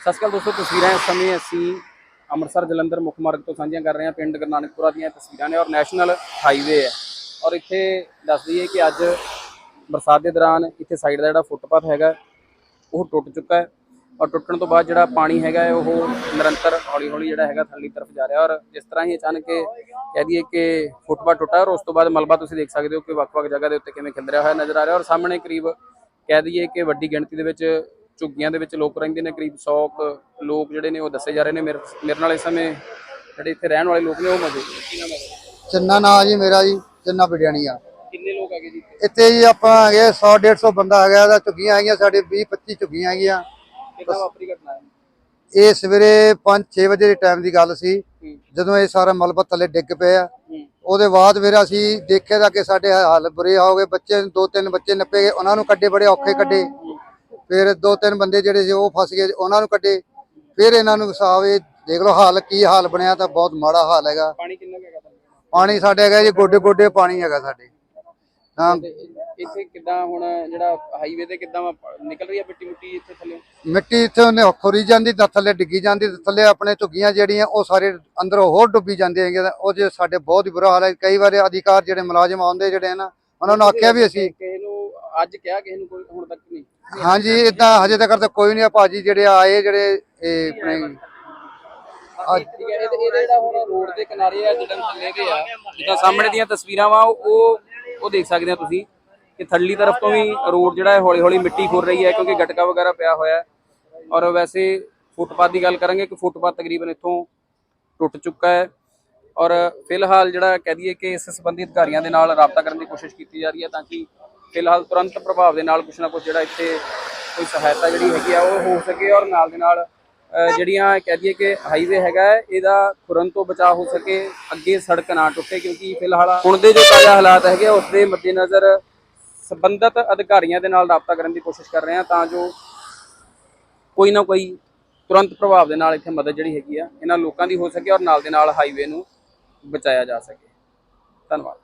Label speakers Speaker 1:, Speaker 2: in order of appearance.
Speaker 1: ਸਤਿ ਸ਼੍ਰੀ ਅਕਾਲ ਦੋਸਤੋ, ਤਸਵੀਰਾਂ ਇਸ ਸਮੇਂ ਅਸੀਂ ਅੰਮ੍ਰਿਤਸਰ ਜਲੰਧਰ ਮੁੱਖ ਮਾਰਗ ਤੋਂ ਸਾਂਝੀਆਂ ਕਰ ਰਹੇ ਹਾਂ, ਪਿੰਡ ਗੁਰੂ ਨਾਨਕਪੁਰਾ ਦੀਆਂ ਤਸਵੀਰਾਂ ਨੇ ਔਰ ਨੈਸ਼ਨਲ ਹਾਈਵੇ ਹੈ। ਔਰ ਇੱਥੇ ਦੱਸ ਦਈਏ ਕਿ ਅੱਜ ਬਰਸਾਤ ਦੇ ਦੌਰਾਨ ਇੱਥੇ ਸਾਈਡ ਦਾ ਜਿਹੜਾ ਫੁੱਟਪਾਥ ਹੈਗਾ, ਉਹ ਟੁੱਟ ਚੁੱਕਾ ਹੈ ਔਰ ਟੁੱਟਣ ਤੋਂ ਬਾਅਦ ਜਿਹੜਾ ਪਾਣੀ ਹੈਗਾ ਉਹ ਨਿਰੰਤਰ ਹੌਲੀ ਹੌਲੀ ਜਿਹੜਾ ਹੈਗਾ ਥੱਲੀ ਤਰਫ ਜਾ ਰਿਹਾ ਔਰ ਜਿਸ ਤਰ੍ਹਾਂ ਹੀ ਅਚਾਨਕ ਕਹਿ ਦਈਏ ਕਿ ਫੁੱਟਪਾਥ ਟੁੱਟਾ ਔਰ ਉਸ ਤੋਂ ਬਾਅਦ ਮਲਬਾ ਤੁਸੀਂ ਦੇਖ ਸਕਦੇ ਹੋ ਕਿ ਵੱਖ-ਵੱਖ ਜਗ੍ਹਾ ਦੇ ਉੱਤੇ ਕਿਵੇਂ ਖਿੰਦਰਿਆ ਹੋਇਆ ਨਜ਼ਰ ਆ ਰਿਹਾ ਔਰ ਸਾਹਮਣੇ ਕਰੀਬ ਕਹਿ ਦਈਏ ਕਿ ਵੱਡੀ ਗਿਣਤੀ ਦੇ ਵਿੱਚ ਝੁੱਗੀਆਂ ਦੇ ਵਿੱਚ ਲੋਕ ਰਹਿੰਦੇ ਨੇ ਕਰੀਬ 100 ਕੁ ਲੋਕ ਜਿਹੜੇ ਨੇ ਉਹ ਦੱਸੇ ਜਾ ਰਹੇ ਨੇ। ਮੇਰੇ ਮੇਰੇ ਨਾਲ ਇਸ ਸਮੇਂ ਜਿਹੜੇ ਇੱਥੇ ਰਹਿਣ ਵਾਲੇ ਲੋਕ ਨੇ ਉਹ ਮੌਜੂਦ
Speaker 2: ਚੰਨਾ ਨਾਂ ਜੀ ਮੇਰਾ ਜੀ ਚੰਨਾ ਬਿੜਿਆਣੀ ਆ।
Speaker 1: ਕਿੰਨੇ ਲੋਕ ਹੈਗੇ ਜੀ
Speaker 2: ਇੱਥੇ? ਜੀ ਆਪਾਂ ਹੈਗੇ 100 150 ਬੰਦਾ ਹੈਗਾ ਇਹਦਾ ਝੁੱਗੀਆਂ ਹੈਗੀਆਂ ਸਾਡੇ 20 25 ਝੁੱਗੀਆਂ ਹੈਗੀਆਂ।
Speaker 1: ਕਿੰਨਾ ਵਾਪਰੀ ਘਟਨਾ? ਹੈ
Speaker 2: ਇਹ ਸਵੇਰੇ 5-6 ਵਜੇ ਦੇ ਟਾਈਮ ਦੀ ਗੱਲ ਸੀ। ਜਦੋਂ ਇਹ ਸਾਰਾ ਮਲਬਾ ਥੱਲੇ ਡਿੱਗ ਪਿਆ ਉਹਦੇ ਬਾਅਦ ਫਿਰ ਅਸੀਂ ਦੇਖਿਆ ਤਾਂ ਕਿ ਸਾਡੇ ਹਾਲ ਬੁਰੇ ਹੋ ਗਏ ਬੱਚੇ ਦੋ ਤਿੰਨ ਬੱਚੇ ਨੱਪੇ ਗਏ ਉਹਨਾਂ ਨੂੰ ਕੱਢੇ ਬੜੇ ਔਖੇ ਕੱਢੇ। ਫਿਰ ਦੋ ਤਿੰਨ ਬੰਦੇ ਜਿਹੜੇ ਸੀ ਉਹ ਫਸ ਗਏ ਉਹਨਾਂ ਨੂੰ ਕੱਢੇ। ਫਿਰ ਇਹਨਾਂ ਨੂੰ ਹਿਸਾਬ ਇਹ ਦੇਖ ਲਓ ਹਾਲ ਕੀ ਹਾਲ ਬਣਿਆ ਤਾਂ ਬਹੁਤ ਮਾੜਾ ਹਾਲ ਹੈਗਾ।
Speaker 1: ਪਾਣੀ ਕਿੰਨਾ ਕੁ ਹੈਗਾ
Speaker 2: ਪਾਣੀ ਸਾਡੇ ਹੈਗਾ ਜੀ ਗੋਡੇ ਗੋਡੇ ਪਾਣੀ ਹੈਗਾ ਸਾਡੇ। ਹਾਂ
Speaker 1: ਤੇ ਇੱਥੇ ਕਿੱਦਾਂ ਹੁਣ ਜਿਹੜਾ ਹਾਈਵੇ ਤੇ ਕਿੱਦਾਂ ਨਿਕਲ ਰਹੀ ਹੈ ਮਿੱਟੀ ਮੁੱਟੀ ਇੱਥੇ ਥੱਲੇ?
Speaker 2: ਮਿੱਟੀ ਇੱਥੇ ਉਹਨੇ ਖੁਰੀ ਜਾਂਦੀ ਤਾਂ ਥੱਲੇ ਡਿੱਗੀ ਜਾਂਦੀ ਤੇ ਥੱਲੇ ਆਪਣੇ ਝੁੱਗੀਆਂ ਜਿਹੜੀਆਂ ਉਹ ਸਾਰੇ ਅੰਦਰੋਂ ਹੋਰ ਡੁੱਬੀ ਜਾਂਦੇ ਹੈਗੇ ਉਹ ਜੇ ਸਾਡੇ ਬਹੁਤ ਹੀ ਬੁਰਾ ਹਾਲ ਹੈ। ਕਈ ਵਾਰ ਅਧਿਕਾਰ ਜਿਹੜੇ ਮੁਲਾਜ਼ਮ ਆਉਂਦੇ ਜਿਹੜੇ ਨਾ ਉਹਨਾਂ ਨੂੰ ਆਖਿਆ ਵੀ ਅਸੀਂ
Speaker 1: ਕਿਸੇ ਨੂੰ ਅੱਜ ਕਿਹਾ ਕਿਸੇ ਨੂੰ ਕੋਈ ਹੁਣ ਤੱਕ ਨਹੀਂ।
Speaker 2: ਹਾਂਜੀ ਇਦਾਂ ਹਜੇ ਤੱਕ ਤਾਂ ਕੋਈ ਨਹੀਂ ਆ ਭਾਜੀ, ਜਿਹੜੇ ਆਏ, ਜਿਹੜੇ ਇਹ ਆਪਣੇ
Speaker 1: ਠੀਕ ਹੈ ਇਹਦੇ ਇਹਦੇ ਜਿਹੜਾ ਹੁਣ ਰੋਡ ਦੇ ਕਿਨਾਰੇ ਆ ਜਿਹੜੇ ਥੱਲੇ ਦੇ ਆ, ਜਿੱਦਾਂ ਸਾਹਮਣੇ ਦੀਆਂ ਤਸਵੀਰਾਂ ਵਾ, ਉਹ ਉਹ ਦੇਖ ਸਕਦੇ ਆ ਤੁਸੀਂ ਕਿ ਥੱਲੀ ਤਰਫ ਤੋਂ ਵੀ ਰੋਡ ਜਿਹੜਾ ਹੈ ਹੌਲੀ ਹੌਲੀ ਮਿੱਟੀ ਖੁਰ ਰਹੀ ਹੈ, ਕਿਉਂਕਿ ਗਟਕਾ ਵਗੈਰਾ ਪਿਆ ਹੋਇਆ ਹੈ। ਔਰ ਵੈਸੇ ਫੁੱਟਪਾਥ ਦੀ ਗੱਲ ਕਰਾਂਗੇ ਕਿ ਫੁੱਟਪਾਥ ਤਕਰੀਬਨ ਇੱਥੋਂ ਟੁੱਟ ਚੁੱਕਾ ਹੈ। ਔਰ ਫਿਲਹਾਲ ਜਿਹੜਾ ਕਹਿ ਦਈਏ ਕਿ ਇਸ ਸੰਬੰਧੀ ਅਧਿਕਾਰੀਆਂ ਦੇ ਨਾਲ ਰਾਬਤਾ ਕਰਨ ਦੀ ਕੋਸ਼ਿਸ਼ ਕੀਤੀ ਜਾ ਰਹੀ ਹੈ, ਤਾਂ ਕਿ ਫਿਲਹਾਲ ਤੁਰੰਤ ਪ੍ਰਭਾਵ ਦੇ ਨਾਲ ਕੁਛ ਨਾ ਕੁਛ ਜਿਹੜਾ ਇੱਥੇ ਕੋਈ ਸਹਾਇਤਾ ਜਿਹੜੀ ਹੈਗੀ ਆ ਉਹ ਹੋ ਸਕੇ ਔਰ ਨਾਲ ਦੇ ਨਾਲ ਜਿਹੜੀਆਂ ਕਹਿ ਦਈਏ ਕਿ ਹਾਈਵੇ ਹੈਗਾ ਇਹਦਾ ਖੁਰਨ ਤੋਂ ਬਚਾਅ ਹੋ ਸਕੇ ਅੱਗੇ ਸੜਕ ਨਾ ਟੁੱਟੇ ਕਿਉਂਕਿ ਫਿਲਹਾਲ ਹੁਣ ਦੇ ਜੋ ਤਾਜ਼ਾ ਹਾਲਾਤ ਹੈਗੇ ਆ, ਉਸ ਦੇ ਮੱਦੇਨਜ਼ਰ ਸੰਬੰਧਤ ਅਧਿਕਾਰੀਆਂ ਦੇ ਨਾਲ ਰਾਬਤਾ ਕਰਨ ਦੀ ਕੋਸ਼ਿਸ਼ ਕਰ ਰਹੇ ਹਾਂ ਤਾਂ ਜੋ ਕੋਈ ਨਾ ਕੋਈ ਤੁਰੰਤ ਪ੍ਰਭਾਵ ਦੇ ਨਾਲ ਇੱਥੇ ਮਦਦ ਜਿਹੜੀ ਹੈਗੀ ਆ ਇਹਨਾਂ ਲੋਕਾਂ ਦੀ ਹੋ ਸਕੇ ਔਰ ਨਾਲ ਦੇ ਨਾਲ ਹਾਈਵੇ ਨੂੰ ਬਚਾਇਆ ਜਾ ਸਕੇ। ਧੰਨਵਾਦ।